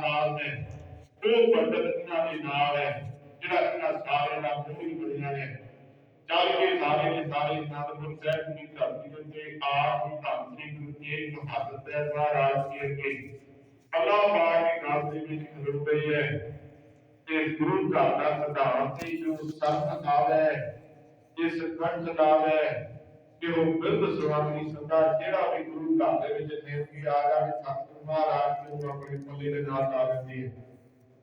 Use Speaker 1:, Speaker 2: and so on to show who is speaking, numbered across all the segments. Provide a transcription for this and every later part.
Speaker 1: ਨਾਲ ਨੇ ਉਹ ਬੰਦਤ ਇਹਨਾਂ ਦੇ ਨਾਲ ਹੈ ਜਿਹੜਾ ਇਹਨਾਂ ਸਾਰੇ ਦਾ ਮੁੱਖੀ ਬਣਿਆ ਹੈ ਚੱਲ ਕੇ ਸਾਰੇ ਦੇ ਸਾਰੇ ਨਾਨਕਪੁਰ ਸਾਹਿਬ ਦੀ ਧਰਤੀ ਉੱਤੇ ਆਪ ਹੀ ਧੰਤਰੀ ਕਰਕੇ ਮਹੱਤਵ ਸਾਹਿਬ ਮਹਾਰਾਜ ਜੀ ਅੱਗੇ ਅੱਲਾਹ ਬਾਗ ਦੀ ਗੱਲ ਦੇ ਵਿੱਚ ਖੜੂ ਪਈ ਹੈ ਤੇ ਗੁਰੂ ਘਰ ਦਾ ਸਿਧਾਂਤ ਹੀ ਜੋ ਸੰਤ ਆਵੇ ਜਿਸ ਕੰਠ ਦਾ ਹੈ کہ وہ گرد سوال نہیں سکتا چیڑا بھی گروہ کا دے بھی جتے ہیں کہ آگا بھی کافر مار آج کو وہ اپنے پلے لے نارت آگے دی ہے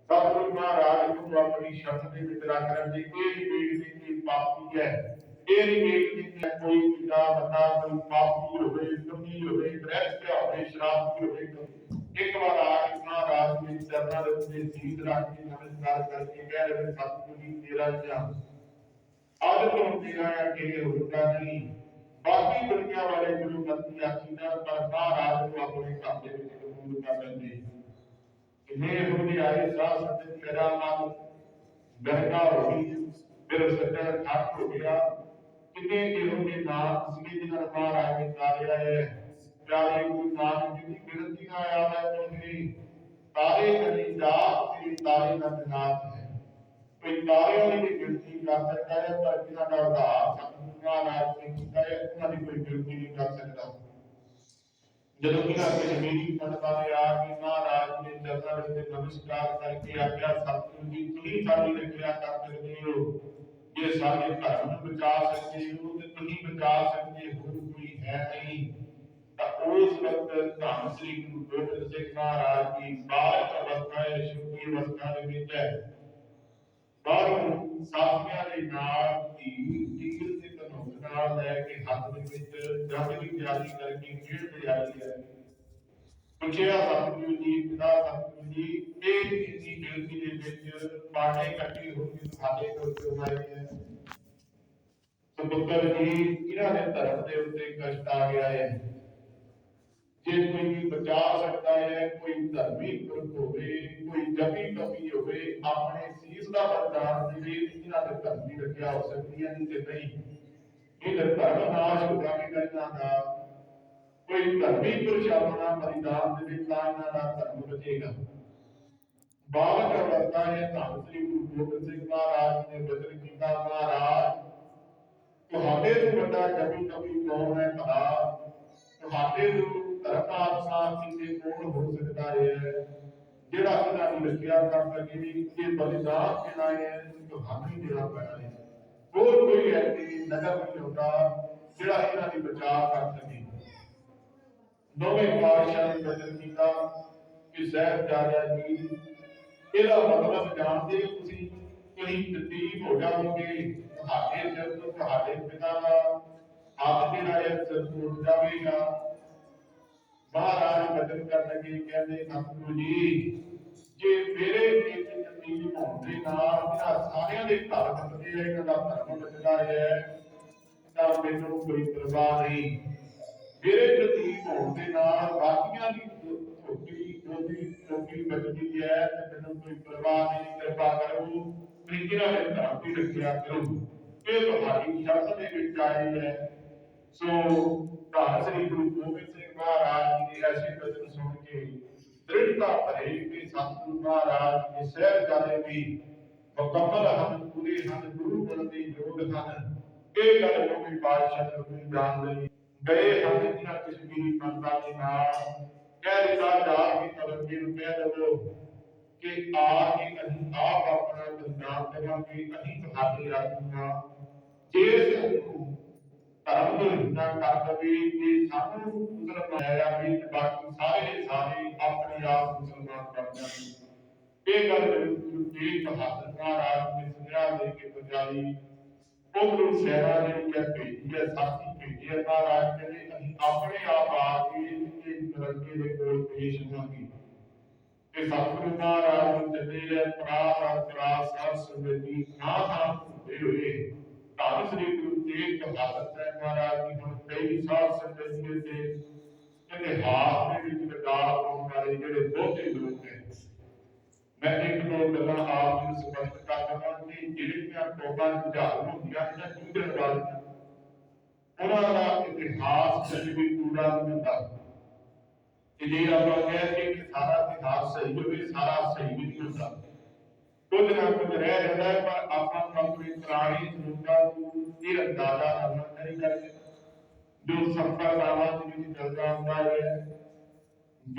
Speaker 1: کافر مار آج کو وہ اپنی شرط دے بھی ترہ کرنے دی ہے ایری بیٹ سے کی پاپ کی ہے ایری بیٹ سے کی ہے کوئی کتا بتا کوئی پاپ کی روئے کمی روئے ڈریس کیا ہوئے شراب کی روئے کمی ایک بار آج کو مار آج کو اس سے اپنا رب سے کر کے گئے رب سے پاپ آج کو ہم دیگا ہے کہ نہیں باقی دنیا والے لوگ اپنی عقیدت پر آج کو کے اپنے کھاتے میں قبول کر لیتے ہیں یہ ہوئی آئی ساتھ میرا تیرا مان بہنا ہوئی میرے سکر تھاک ہو گیا کتنے کے ہوں گے نام سمی دن اربار آئے گے تاریا ہے پیارے کو نام جنی گرتی آیا ہے تو میری تارے کنی جا تیری تارے کا دنات ہے کوئی تارے ہوئی گرتی کا سکتا ہے پر کنی نردہ آسکتا ਨਾਲ ਆਪਣੇ ਕਿਤੇ ਉਹਨਾਂ ਦੀ ਕੋਈ ਗਿਣਤੀ ਨਹੀਂ ਕਰ ਸਕਦਾ ਜਦੋਂ ਕਿ ਆਪਣੇ ਜਮੀਨੀ ਪਟਕਾ ਦੇ ਆ ਕੇ ਮਹਾਰਾਜ ਦੇ ਚਰਨਾਂ ਵਿੱਚ ਨਮਸਕਾਰ ਕਰਕੇ ਆਪਿਆ ਸਤਿਗੁਰੂ ਦੀ ਤੁਹੀ ਸਾਡੀ ਰੱਖਿਆ ਕਰ ਸਕਦੇ ਹੋ ਜੇ ਸਾਡੇ ਧਰਮ ਨੂੰ ਬਚਾ ਸਕਦੇ ਹੋ ਤੇ ਤੁਹੀ ਬਚਾ ਸਕਦੇ ਹੋ ਕੋਈ ਹੈ ਨਹੀਂ ਤਾਂ ਉਸ ਵਕਤ ਧੰਨ ਸ੍ਰੀ ਗੁਰੂ ਗੋਬਿੰਦ ਸਿੰਘ ਮਹਾਰਾਜ ਦੀ ਬਾਤ ਅਵਸਥਾ ਹੈ ਸ਼ੁਕਰੀ ਅਵਸਥਾ ਦੇ ਵਿੱਚ ਹੈ ਬਾਹਰੋਂ ਸਾਥੀਆਂ ਦੇ ਨਾਲ ਹੀ ਟਿੰਗਲ ਤੇ ਧਨੁਕ ਨਾਲ ਲੈ ਕੇ ਹੱਥ ਦੇ ਵਿੱਚ ਜੱਗ ਦੀ ਤਿਆਰੀ ਕਰਕੇ ਖੇਡ ਤਿਆਰੀ ਹੈ ਪੁੱਛਿਆ ਸਤਿਗੁਰੂ ਜੀ ਪਿਤਾ ਸਤਿਗੁਰੂ ਜੀ ਇਹ ਇਸੀ ਡਿਊਟੀ ਦੇ ਵਿੱਚ ਪਾਟੇ ਇਕੱਠੇ ਹੋ ਕੇ ਸਾਡੇ ਕੋਲ ਕਿਉਂ ਆਏ ਹੈ ਸਪੁੱਤਰ ਜੀ ਇਹਨਾਂ ਦੇ ਧਰਮ ਦੇ ਉੱਤੇ ਕਸ਼ਟ ਆ ਗਿਆ ਹੈ جی کوئی بچا سکتا ہے کوئی دھرمی کرت ہو کوئی جبی کمی ہو اپنے آپ کا بچہ دیلے کی نہ دھرمی بھی رکھیا ہو سکتی ہے انہوں نے نہیں یہ دیتا ہے کہ ہاں شکرہ کی کرنا کوئی تنبی کر شامنا مریدان سے دیتا ہے انہوں نے گا بابا کا بچہ ہے تانسری کو بھوکر سے کمار آج میں بچر کی کمار آج تو ہاتے جبی کبی کو میں کہا تو ਕਰਤਾਰ ਸਾਹਿਬ ਜੀ ਦੇ ਕੋਲ ਹੋ ਸਕਦਾ ਹੈ ਜਿਹੜਾ ਉਹਨਾਂ ਨੂੰ ਲਿਖਿਆ ਕਰ ਸਕੇ ਵੀ ਇਹ ਬਲਿਦਾਨ ਜਿਹੜਾ ਹੈ ਤੁਹਾਨੂੰ ਹੀ ਦੇਣਾ ਪੈਣਾ ਹੈ ਹੋਰ ਕੋਈ ਐਸੀ ਨਗਰ ਨਹੀਂ ਹੁੰਦਾ ਜਿਹੜਾ ਇਹਨਾਂ ਦੀ ਬਚਾਅ ਕਰ ਸਕੇ ਨੌਵੇਂ ਪਾਤਸ਼ਾਹ ਨੇ ਬਦਲ ਕੀਤਾ ਕਿ ਸਹਿਬ ਜਾਇਆ ਜੀ ਇਹਦਾ ਮਤਲਬ ਜਾਣਦੇ ਹੋ ਤੁਸੀਂ ਤੁਸੀਂ ਤਤੀਬ ਹੋ ਜਾਓਗੇ ਤੁਹਾਡੇ ਜਦ ਤੋਂ ਤੁਹਾਡੇ ਪਿਤਾ ਦਾ ਆਪ ਜਿਹੜਾ ਹੈ ਸਿਰ ਟੁੱਟ ਜਾਵੇਗਾ ਮਹਾਰਾਜ ਮਦਦ ਕਰਨ ਲੱਗੇ ਕਹਿੰਦੇ ਸਤਿਗੁਰੂ ਜੀ ਜੇ ਮੇਰੇ ਇੱਕ ਜ਼ਮੀਨ ਹੋਣ ਦੇ ਨਾਲ ਜਿਹੜਾ ਸਾਰਿਆਂ ਦੇ ਘਰ ਬਚਦੇ ਆ ਇਹਨਾਂ ਦਾ ਧਰਮ ਬਚਦਾ ਹੈ ਤਾਂ ਮੈਨੂੰ ਕੋਈ ਪਰਵਾਹ ਨਹੀਂ ਮੇਰੇ ਜ਼ਮੀਨ ਹੋਣ ਦੇ ਨਾਲ ਬਾਕੀਆਂ ਦੀ ਝੋਕੀ ਝੋਕੀ ਝੋਕੀ ਬਚਦੀ ਹੈ ਤਾਂ ਮੈਨੂੰ ਕੋਈ ਪਰਵਾਹ ਨਹੀਂ ਕਿਰਪਾ ਕਰੋ ਪ੍ਰੀਤੀ ਨਾਲ ਧਰਮ ਦੀ ਰੱਖਿਆ ਕਰੋ ਇਹ ਤੁਹਾਡੀ ਸ਼ਰਤ ਦੇ ਵਿੱਚ ਆਈ ਹੈ ਸੋ ਤਾਂ ਸ੍ਰੀ ਗੁਰੂ ਗੋਬਿੰਦ ਮਹਾਰਾਜ ਦੀ ਐਸੀ ਬਚਨ ਸੁਣ ਕੇ ਦ੍ਰਿੜਤਾ ਭਰੇ ਕਿ ਸਤਿਗੁਰੂ ਮਹਾਰਾਜ ਦੇ ਸਹਿਜ ਜਾਦੇ ਵੀ ਮੁਕੰਮਲ ਹਨ ਪੂਰੇ ਹਨ ਗੁਰੂ ਬਣ ਦੇ ਯੋਗ ਹਨ ਇਹ ਗੱਲ ਨੂੰ ਵੀ ਬਾਦਸ਼ਾਹ ਨੂੰ ਵੀ ਜਾਣ ਲਈ ਗਏ ਹਨ ਜਿਨ੍ਹਾਂ ਕਿਸ ਵੀ ਪੰਡਾ ਦੇ ਨਾਲ ਕਹਿ ਦਿੱਤਾ ਜਾ ਕੇ ਤਰੱਕੀ ਨੂੰ ਕਹਿ ਦਵੋ ਕਿ ਆ ਕੇ ਅਸੀਂ ਆਪ ਆਪਣਾ ਦਰਦਾਂ ਕਰਾਂਗੇ ਅਸੀਂ ਤੁਹਾਡੇ ਰਾਜ ਦਾ ਜੇ ਸਤਿਗੁਰੂ ਧਰਮ ਤੋਂ ਹਿੰਸਾ ਕਰ ਦਵੇ ਤੇ ਸਾਨੂੰ ਮਤਲਬ ਆਇਆ ਵੀ ਬਾਕੀ ਸਾਰੇ ਸਾਰੇ ਆਪਣੇ ਆਪ ਮੁਸਲਮਾਨ ਕਰ ਜਾਣ ਇਹ ਗੱਲ ਜਿਹੜੀ ਬਹਾਦਰ ਮਹਾਰਾਜ ਨੇ ਸੁਨੇਹਾ ਦੇ ਕੇ ਪਜਾਈ ਉਧਰੋਂ ਸਹਿਰਾ ਨੇ ਕਿਹਾ ਭੇਜੀ ਹੈ ਸਾਥੀ ਭੇਜੀ ਹੈ ਰਾਜ ਕਹਿੰਦੇ ਅਸੀਂ ਆਪਣੇ ਆਪ ਆ ਕੇ ਇਸ ਰਸਤੇ ਦੇ ਕੋਲ ਪੇਸ਼ ਹੋਵਾਂਗੇ ਤੇ ਸਤਿਗੁਰੂ ਮਹਾਰਾਜ ਦੇ ਦੇ ਪ੍ਰਾਪ ਪ੍ਰਾਪ ਸਰਸ ਦੇ ਦੀ ਨਾ ਹੋਏ کاغذ کے ایک حالت ہے ہمارا کہ ہم کئی سال سے دیکھتے تھے اتحاس میں بھی لگا ہونے والے جڑے بہت ہی لوگ ہیں میں ایک دو گلا آپ کو سپشٹ کر دوں گا کہ جڑے کیا توبہ جہاں ہو گیا ہے دوسرے بعد انہوں نے اتحاس سے بھی پورا نہیں تھا کہ یہ جی، اب لوگ ہیں کہ سارا اتحاس صحیح ہوئی سارا صحیح نہیں ہوتا ਕੁੱਲ ਨਾਮ ਕੁੱਲ ਰਹਿ ਜਾਂਦਾ ਹੈ ਪਰ ਆਪਾਂ ਆਪਣੇ ਪ੍ਰਾਣੀ ਜੁਰਦਾ ਨੂੰ ਇਹ ਅੰਦਾਜ਼ਾ ਹਾਸਲ ਨਹੀਂ ਕਰ ਸਕਦੇ ਜੋ ਸੱਤਾ ਦਾਵਾ ਜਿਹੜੀ ਚੱਲਦਾ ਹੁੰਦਾ ਹੈ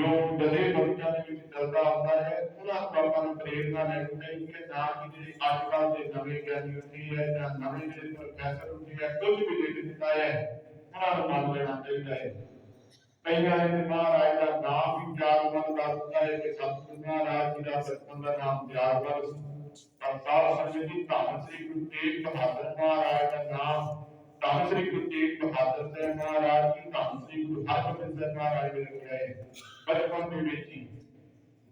Speaker 1: ਜੋ ਬਦੇ ਬੰਦਾ ਦੇ ਵਿੱਚ ਚੱਲਦਾ ਹੁੰਦਾ ਹੈ ਉਹਨਾਂ ਆਪਾਂ ਨੂੰ ਪ੍ਰੇਰਣਾ ਲੈ ਕੇ ਨਹੀਂ ਕਿ ਨਾ ਕਿ ਜਿਹੜੀ ਅੱਜ ਕੱਲ ਦੇ ਨਵੇਂ ਗਿਆਨੀ ਉੱਠੀ ਹੈ ਜਾਂ ਨਵੇਂ ਜਿਹੜੇ ਪ੍ਰੋਫੈਸਰ ਉੱਠੀ ਹੈ ਕੁਝ ਵੀ ਦੇ ਦਿੱਤਾ ਹੈ ਉਹਨਾਂ ਨੂੰ ਮੰਨ ਲੈਣਾ ਚਾਹੀਦਾ ਹੈ ਪਹਿਲਾਂ ਇਹ ਮਹਾਰਾਜ ਦਾ ਨਾਮ ਹੀ ਜਾਗਵਨ ਦੱਸਦਾ ਹੈ ਕਿ ਸਤਿਗੁਰੂ ਮਹਾਰਾਜ ਜੀ ਦਾ ਸਤਿਗੁਰ ਦਾ ਨਾਮ ਜਾਗਵਨ ਕਰਤਾਰ ਸਿੰਘ ਜੀ ਧੰਨ ਸ੍ਰੀ ਗੁਰੂ ਤੇਗ ਬਹਾਦਰ ਮਹਾਰਾਜ ਦਾ ਨਾਮ ਧੰਨ ਸ੍ਰੀ ਗੁਰੂ ਤੇਗ ਬਹਾਦਰ ਸਾਹਿਬ ਮਹਾਰਾਜ ਜੀ ਧੰਨ ਸ੍ਰੀ ਗੁਰੂ ਹਰਗੋਬਿੰਦ ਸਾਹਿਬ ਮਹਾਰਾਜ ਜੀ ਦੇ ਗਏ ਬਚਪਨ ਦੇ ਵਿੱਚ ਹੀ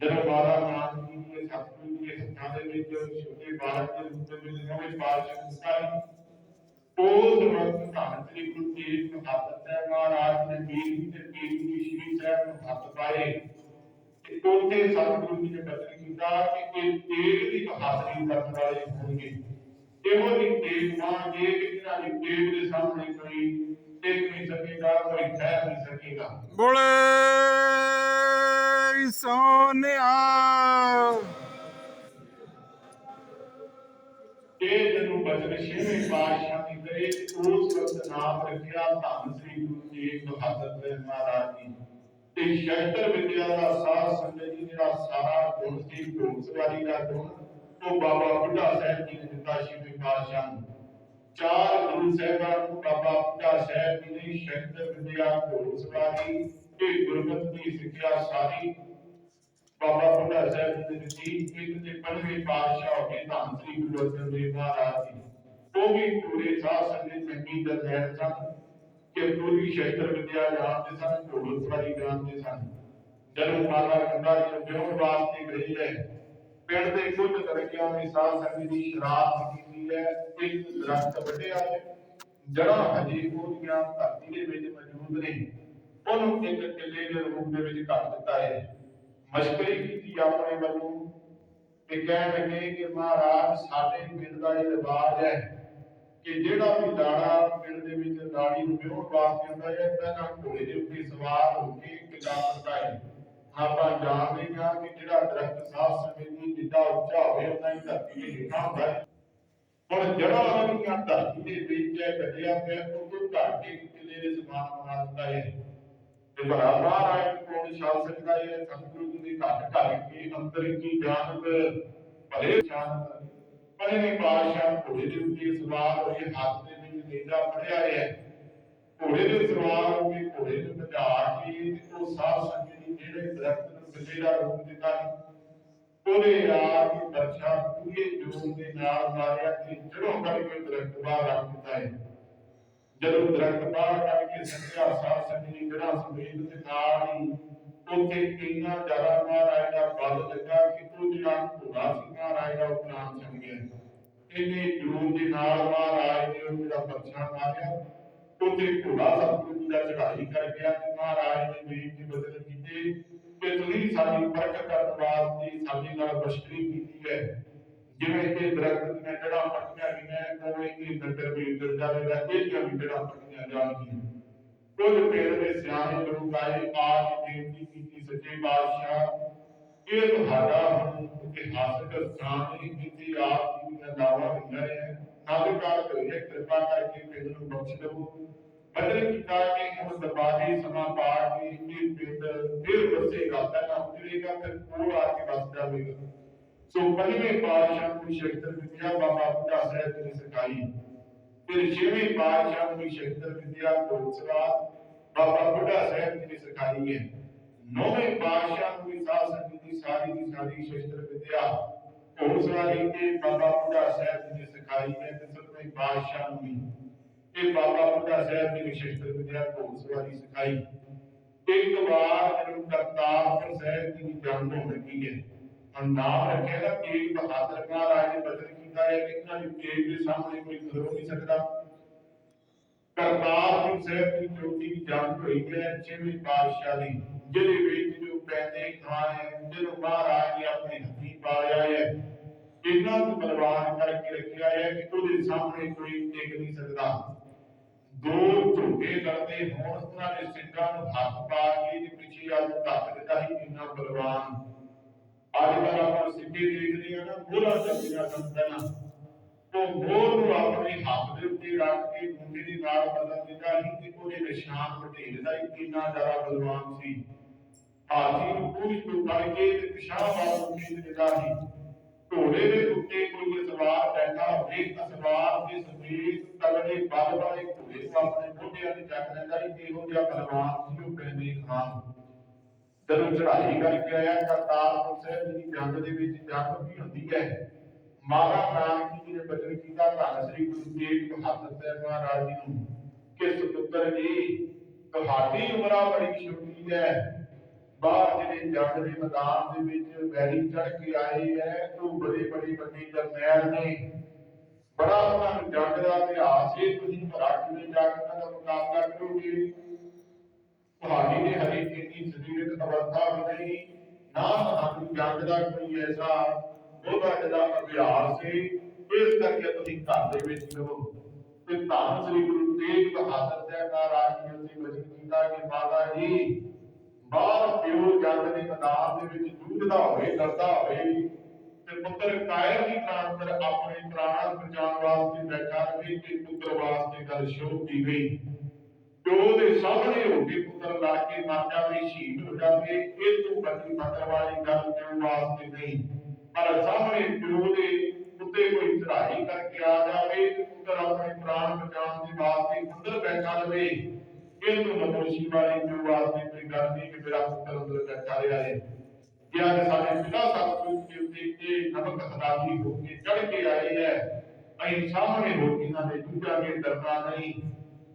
Speaker 1: ਜਦੋਂ ਬਾਰਾ ਨਾਮ ਜੀ ਦੇ ਸਤਿਗੁਰੂ ਦੇ ਸੱਚਾਂ ਦੇ ਵਿੱਚ ਛੋਟੇ ਬਾਲਕ ਦੇ ਰੂਪ ਵਿੱਚ ਨਵੇਂ ਪਾਤਸ਼ਾਹ ਸੰਸਕਾਰੀ ਉਹ ਦਰੋਂ ਧੰਨ ਸ੍ਰੀ ਗੁਰੂ ਤੇਗ ਮੁਹੱਬਤ ਹੈ ਮਹਾਰਾਜ ਨੇ ਦੀਨ ਤੇ ਤੇਗ ਸ਼੍ਰੀ ਸਾਹਿਬ ਮੁਹੱਬਤ ਪਾਏ ਤੇ ਉਹਦੇ ਸਤਿਗੁਰੂ ਜੀ ਨੇ ਬਚਨ ਕੀਤਾ ਕਿ ਕੋਈ ਦੀ ਹਾਜ਼ਰੀ ਕਰਨ ਵਾਲੇ ਹੋਣਗੇ ਇਹੋ ਜਿਹੇ ਤੇਗ ਹੋਣਗੇ ਕਿ ਜਿਹਨਾਂ ਦੀ ਤੇਗ ਸਾਹਮਣੇ ਕੋਈ ਟੇਕ ਨਹੀਂ ਸਕੇਗਾ ਕੋਈ ਠਹਿਰ ਨਹੀਂ ਸਕੇਗਾ
Speaker 2: ਬੋਲੇ ਸੋਨਿਆ
Speaker 1: ਇਹ ਜਦੋਂ ਬਚਨ ਛੇਵੇਂ ਪਾਸ਼ਾ اس وقت نام رکھیا دھن سری گرو جی بہادر مہاراج جی شہر بچیا کا ساتھ سنگت جی میرا سارا گن سی گھوڑ سواری کا گن تو بابا بڑھا صاحب جی نے دتا شری پاتشاہ چار گرو صاحبان بابا بڑھا صاحب جی نے شہر بچیا گھوڑ سواری تے گرمت کی سکھیا ساری بابا بڑھا صاحب جی نے دتی ایک تے پنجویں پاتشاہ ہو کے دھن سری گرو ارجن دیو مہاراج جی روپتا ہے مشکری کی مہاراج سنڈ کا یہ رواج ہے ਕਿ ਜਿਹੜਾ ਵੀ ਦਾਣਾ ਪਿੰਡ ਦੇ ਵਿੱਚ ਦਾਣੀ ਨੂੰ ਵਿਹੋਣ ਵਾਸਤੇ ਜਾਂਦਾ ਹੈ ਪਹਿਲਾਂ ਘੋੜੇ ਦੇ ਉੱਤੇ ਸਵਾਰ ਹੋ ਕੇ ਕਿਲਾ ਪਟਾਈ ਆਪਾਂ ਜਾਣਦੇ ਹਾਂ ਕਿ ਜਿਹੜਾ ਦਰਖਤ ਸਾਹ ਸਮੇਂ ਦੀ ਜਿੱਡਾ ਉੱਚਾ ਹੋਵੇ ਉਹਨਾਂ ਹੀ ਧਰਤੀ ਦੇ ਹੇਠਾਂ ਹੁੰਦਾ ਹੈ ਪਰ ਜੜਾ ਉਹਨਾਂ ਧਰਤੀ ਦੇ ਵਿੱਚ ਹੈ ਕੱਢਿਆ ਪਿਆ ਉਹ ਤੋਂ ਧਰਤੀ ਕਿਲੇ ਦੇ ਸਮਾਨ ਬਣਾ ਦਿੰਦਾ ਹੈ ਤੇ ਬਰਾਬਰ ਆਇਤ ਕੋਣ ਸ਼ਾਸਨ ਦਾ ਹੈ ਸਤਿਗੁਰੂ ਦੀ ਘਟ ਘਟ ਕੇ ਅੰਦਰ ਕੀ ਜਾਣਤ ਭਲੇ ਜਾਣਤ ਪੰਜਵੇਂ ਪਾਤਸ਼ਾਹ ਘੋੜੇ ਦੇ ਉੱਤੇ ਸਵਾਰ ਹੋਏ ਹੱਥ ਦੇ ਵਿੱਚ ਡੇਂਡਾ ਫੜਿਆ ਰਿਹਾ ਘੋੜੇ ਦੇ ਸਵਾਰ ਹੋ ਕੇ ਘੋੜੇ ਨੂੰ ਭਜਾ ਕੇ ਤੇ ਉਹ ਸਾਧ ਸੰਗਤ ਦੀ ਜਿਹੜੇ ਦਰਖਤ ਨੂੰ ਸਿੱਧੇ ਦਾ ਰੂਪ ਦਿੱਤਾ ਉਹਦੇ ਆ ਕੇ ਦਰਸ਼ਾ ਪੂਰੇ ਜੋਨ ਦੇ ਨਾਲ ਮਾਰਿਆ ਕਿ ਜੜੋਂ ਕਰਕੇ ਦਰਖਤ ਬਾਹਰ ਰੱਖ ਦਿੱਤਾ ਹੈ ਜਦੋਂ ਦਰਖਤ ਬਾਹਰ ਕੇ ਸੰਗਿਆ ਸਾਧ ਸੰਗਤ ਦੀ ਜਿਹੜਾ ਸੁਮੇਲ ਦੇ ਨਾਲ ਹੀ ਉੱਥੇ ਕਿੰਨਾ ਜ਼ਿਆਦਾ ਮਹਾਰਾਜ ਦਾ ਬਲ ਲੱਗਾ ਕਿ ਪੁਰਜਾਨ ਭੂਰਾ ਸਿੰਘ ਮਹਾਰਾਜ ਦਾ ਉਪਨਾਮ ਚੰਗ ਗਿਆ ਇੰਨੇ ਜੂਨ ਦੇ ਨਾਲ ਮਹਾਰਾਜ ਨੇ ਉਹ ਜਿਹੜਾ ਪਰਛਾ ਮਾਰਿਆ ਉੱਥੇ ਭੂਰਾ ਸਤਿਗੁਰੂ ਜੀ ਦਾ ਚੜ੍ਹਾਈ ਕਰ ਗਿਆ ਕਿ ਮਹਾਰਾਜ ਨੇ ਮੇਰੀ ਦੀ ਬਦਲ ਕੀਤੀ ਕਿ ਤੁਸੀਂ ਸਾਡੀ ਪਰਖ ਕਰਨ ਵਾਸਤੇ ਸਾਡੇ ਨਾਲ ਬਸ਼ਤਰੀ ਕੀਤੀ ਹੈ ਜਿਵੇਂ ਕਿ ਦਰਖਤ ਨੇ ਜਿਹੜਾ ਪੱਟਿਆ ਵੀ ਨਾ ਕੋਈ ਕਿ ਦਰਦਰ ਵੀ ਦਰਦਾਰੇ ਦਾ ਇਹ ਜਿਹੜਾ ਪੱਟਿਆ ਜਾਣ ਦੀ کل پیر دے سیاہی لوگ آئے آج بینتی کیتی سچے بادشاہ یہ تو ہٹا ہوں اتحاسک اسران نہیں کیتی آپ کی بھی دعویٰ بھی رہے ہیں سادکار کریے کرپا کر کے پیر دے بخش دو بدل کیتا کہ ہم سبادی سما پار کی یہ پیر پھر بسے گا تنا اجرے گا پھر پور آ کے بس جاوے گا سو پہلے بادشاہ کو شکتر دنیا بابا بڑا سہتنے نے سکھائی پھر شیوی بادشاہ کی شہدت دیا دوسرا بابا بڑا صاحب نے سکھائی ہے نوے بادشاہ کی ساتھ سنگیتی ساری کی ساری شہدت دیا دوسرا ہی کے بابا بڑا صاحب نے سکھائی ہے تسر میں بادشاہ کی یہ بابا بڑا صاحب نے شہدت دیا دوسرا ہی سکھائی ایک بار ہم کرتاب صاحب کی جانوں لگی ہے اور نام رکھے گا کہ ایک بہادر کا راج بدر ਹੁੰਦਾ ਹੈ ਕਿੰਨਾ ਵੀ ਕੇਸ ਦੇ ਸਾਹਮਣੇ ਕੋਈ ਖੜੋ ਨਹੀਂ ਸਕਦਾ ਕਰਤਾਰ ਸਿੰਘ ਸਾਹਿਬ ਦੀ ਚੌਥੀ ਜੰਗ ਹੋਈ ਹੈ ਛੇਵੇਂ ਪਾਤਸ਼ਾਹ ਦੀ ਜਿਹਦੇ ਵਿੱਚ ਜੋ ਪੈਂਦੇ ਖਾਏ ਜਿਹਨੂੰ ਆ ਨੇ ਆਪਣੇ ਹੱਥੀ ਪਾਇਆ ਹੈ ਇੰਨਾ ਨੂੰ ਬਲਵਾਨ ਕਰਕੇ ਰੱਖਿਆ ਹੈ ਕਿ ਉਹਦੇ ਸਾਹਮਣੇ ਕੋਈ ਟਿਕ ਨਹੀਂ ਸਕਦਾ ਦੋ ਝੁੱਗੇ ਲੜਦੇ ਹੋਣ ਉਹਨਾਂ ਨੇ ਸਿੰਘਾਂ ਨੂੰ ਹੱਥ ਪਾ ਕੇ ਤੇ ਪਿੱਛੇ ਆ ਧੱਕ ਦਿੱਤਾ ਹੀ ਇੰਨਾ ਬਲਵਾਨ ਅੱਜ ਕੱਲ ਆਪਾਂ ਸਿੱਧੀ ਦੇਖਦੇ ਆ ਨਾ ਬੋਲਾ ਚੱਲਿਆ ਸੰਤਨਾ ਤੋਂ ਮੋਰ ਨੂੰ ਆਪਣੇ ਹੱਥ ਦੇ ਉੱਤੇ ਰੱਖ ਕੇ ਮੁੰਡੇ ਦੀ ਨਾਲ ਬਦਲ ਦਿੱਤਾ ਨਹੀਂ ਕਿ ਉਹਦੇ ਨਿਸ਼ਾਨ ਪਟੇਲ ਦਾ ਇੰਨਾ ਜ਼ਿਆਦਾ ਬਲਵਾਨ ਸੀ ਹਾਥੀ ਪੂਰੀ ਤੋਂ ਫੜ ਕੇ ਤੇ ਪਿਸ਼ਾਬ ਵਾਲ ਮੁੰਡੇ ਦੀ ਹੀ ਘੋੜੇ ਦੇ ਉੱਤੇ ਕੋਈ ਸਵਾਰ ਬੈਠਾ ਹੋਵੇ ਅਸਵਾਰ ਦੇ ਸਰੀਰ ਤਗੜੇ ਬਲ ਵਾਲੇ ਘੋੜੇ ਨੂੰ ਆਪਣੇ ਮੋਢਿਆਂ ਤੇ ਚੱਕ ਲੈਂਦਾ ਸੀ ਇਹੋ ਜਿਹਾ ਬਲਵਾਨ ਸੀ ਉਹ ਕਹਿੰਦੇ ਖਾਨ ਜਦੋਂ ਚੜ੍ਹਾਈ ਕਰਕੇ ਆਇਆ ਕਰਤਾਰਪੁਰ ਸਾਹਿਬ ਦੀ ਜੰਗ ਦੇ ਵਿੱਚ ਜੰਗ ਵੀ ਹੁੰਦੀ ਹੈ ਮਾਰਾ ਨਾਨਕ ਜੀ ਨੇ ਬਚਨ ਕੀਤਾ ਧੰਨ ਸ੍ਰੀ ਗੁਰੂ ਤੇਗ ਬਹਾਦਰ ਸਾਹਿਬ ਮਹਾਰਾਜ ਜੀ ਨੂੰ ਕਿ ਸੁਪੁੱਤਰ ਜੀ ਤੁਹਾਡੀ ਉਮਰਾਂ ਬੜੀ ਛੋਟੀ ਹੈ ਬਾਹਰ ਜਿਹੜੇ ਜੰਗ ਦੇ ਮੈਦਾਨ ਦੇ ਵਿੱਚ ਵੈਰੀ ਚੜ ਕੇ ਆਏ ਹੈ ਤੋਂ ਬੜੇ ਬੜੇ ਵੱਡੇ ਜਰਨੈਲ ਨੇ ਬੜਾ ਉਹਨਾਂ ਨੂੰ ਜੰਗ ਦਾ ਇਤਿਹਾਸ ਇਹ ਤੁਸੀਂ ਜਾ ਕੇ ਜੰਗ ਦਾ ਮੁਕਾਬਲਾ ਕਰੋਗੇ ਤੁਹਾਡੀ ਨੇ ਹਜੇ ਇੰਨੀ ਸਰੀਰਕ ਅਵਸਥਾ ਵੀ ਨਹੀਂ ਨਾ ਤੁਹਾਨੂੰ ਜੰਗ ਦਾ ਕੋਈ ਐਸਾ ਉਹਦਾ ਦਾ ਅਭਿਆਸ ਸੀ ਇਸ ਕਰਕੇ ਤੁਸੀਂ ਘਰ ਦੇ ਵਿੱਚ ਰਹੋ ਤੇ ਤਾਂ ਸ੍ਰੀ ਗੁਰੂ ਤੇਗ ਬਹਾਦਰ ਸਾਹਿਬ ਦਾ ਰਾਜੀ ਉਸੇ ਵਚਨ ਕੀਤਾ ਕਿ ਮਾਤਾ ਜੀ ਬਾਹਰ ਪਿਓ ਜੰਗ ਦੇ ਮੈਦਾਨ ਦੇ ਵਿੱਚ ਜੂਝਦਾ ਹੋਵੇ ਲੜਦਾ ਹੋਵੇ ਤੇ ਪੁੱਤਰ ਕਾਇਰ ਦੀ ਖਾਤਰ ਆਪਣੇ ਪ੍ਰਾਣ ਬਚਾਉਣ ਵਾਸਤੇ ਬੈਠਾ ਕਿ ਪੁੱਤਰ ਵਾਸਤੇ ਗੱਲ ਸ਼ੁਰੂ ਕੀਤੀ ਗਈ ਪਿਓ ਦੇ ਸਾਹਮਣੇ ਹੋ ਕੇ ਪੁੱਤਰ ਲਾ ਕੇ ਮਾਤਾ ਵੀ ਸ਼ਹੀਦ ਹੋ ਜਾਵੇ ਇਹ ਤੋਂ ਵੱਡੀ ਮਤਲਬ ਵਾਲੀ ਗੱਲ ਕਰਨ ਵਾਸਤੇ ਨਹੀਂ ਪਰ ਸਾਹਮਣੇ ਪਿਓ ਦੇ ਉੱਤੇ ਕੋਈ ਚੜਾਈ ਕਰਕੇ ਆ ਜਾਵੇ ਪੁੱਤਰ ਆਪਣੇ ਪ੍ਰਾਣ ਬਚਾਉਣ ਦੀ ਵਾਸਤੇ ਅੰਦਰ ਬੈਠਾ ਲਵੇ ਇਹ ਤੋਂ ਮਤਲਬੀ ਵਾਲੀ ਪਿਓ ਵਾਸਤੇ ਕੋਈ ਗੱਲ ਨਹੀਂ ਕਿ ਮੇਰਾ ਪੁੱਤਰ ਅੰਦਰ ਬੈਠਾ ਰਿਹਾ ਹੈ ਕਿ ਅੱਜ ਸਾਡੇ ਪਿਤਾ ਸਾਹਿਬ ਦੇ ਉੱਤੇ ਇਹ ਨਮਕ ਅਦਾਨੀ ਹੋ ਕੇ ਚੜ ਕੇ ਆਏ ਹੈ ਅਸੀਂ ਸਾਹਮਣੇ ਹੋ ਕੇ ਇਹਨਾਂ ਦੇ ਦੂਜਾ ਦੇ ਡਰਨਾ ਨਹੀਂ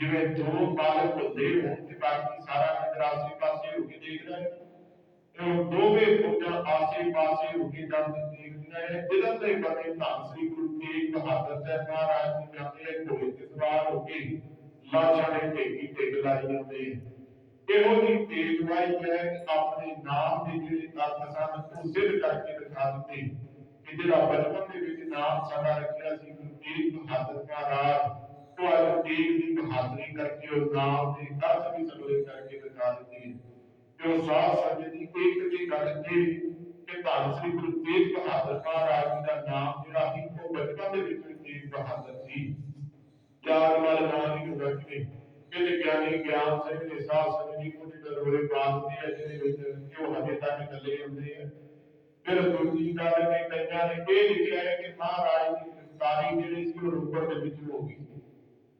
Speaker 1: جویں دو بالک کو دے ہو کے باقی سارا نظر آسے پاسے ہو کے دیکھ رہا ہے جو دو بے پتر آسے پاسے ہو کے دن دیکھ رہا ہے جدن دے بڑے تانسری کل کے ایک حادث ہے مار آئے کو جاتے ہیں دو اتفار ہو کے لاشاں نے تیگی تیگلائی ہوتے ہیں کہ وہ بھی تیگلائی جو ہے اپنے نام دے جو اتنا کسان کو زد کر کے رکھا دیتے ہیں کہ جدہ بجمن نے بھی نام سانا رکھیا سی کل کے ایک حادث مار آئے ਤੁਹਾਨੂੰ ਦੀਨ ਦੀ ਬਹਾਦਰੀ ਕਰਕੇ ਉਹ ਨਾਮ ਦੀ ਕਸ ਵੀ ਸਲੋਈ ਕਰਕੇ ਦਿਖਾ ਦਿੱਤੀ ਤੇ ਉਹ ਸਾਧ ਸੰਗਤ ਦੀ ਇੱਕ ਦੀ ਗੱਲ ਇਹ ਕਿ ਧੰਨ ਸ੍ਰੀ ਗੁਰੂ ਤੇਗ ਬਹਾਦਰ ਮਹਾਰਾਜ ਜੀ ਦਾ ਨਾਮ ਜਿਹੜਾ ਸੀ ਉਹ ਬਚਪਨ ਦੇ ਵਿੱਚ ਤੇਗ ਬਹਾਦਰ ਸੀ ਚਾਰ ਮਲ ਨਾਮ ਦੀ ਰੱਖ ਕੇ ਕਹਿੰਦੇ ਗਿਆਨੀ ਗਿਆਨ ਸਿੰਘ ਦੇ ਸਾਧ ਸੰਗਤ ਜੀ ਕੋਲ ਦਰਬਾਰੇ ਬਾਤ ਦੀ ਹੈ ਜਿਹਦੇ ਵਿੱਚ ਕਿ ਉਹ ਹਜੇ ਤੱਕ ਚੱਲੇ ਹੁੰਦੇ ਆ ਫਿਰ ਦੂਜੀ ਗੱਲ ਨੇ ਕਈਆਂ ਨੇ ਇਹ ਲਿਖਿਆ ਹੈ ਕਿ ਮਹਾਰਾਜ ਦੀ ਸੰਸਾਰੀ ਜਿਹੜੀ ਸੀ ਉਹ ਰੂਪਰ ਦੇ ਵਿੱਚ ਹੋ ਗਈ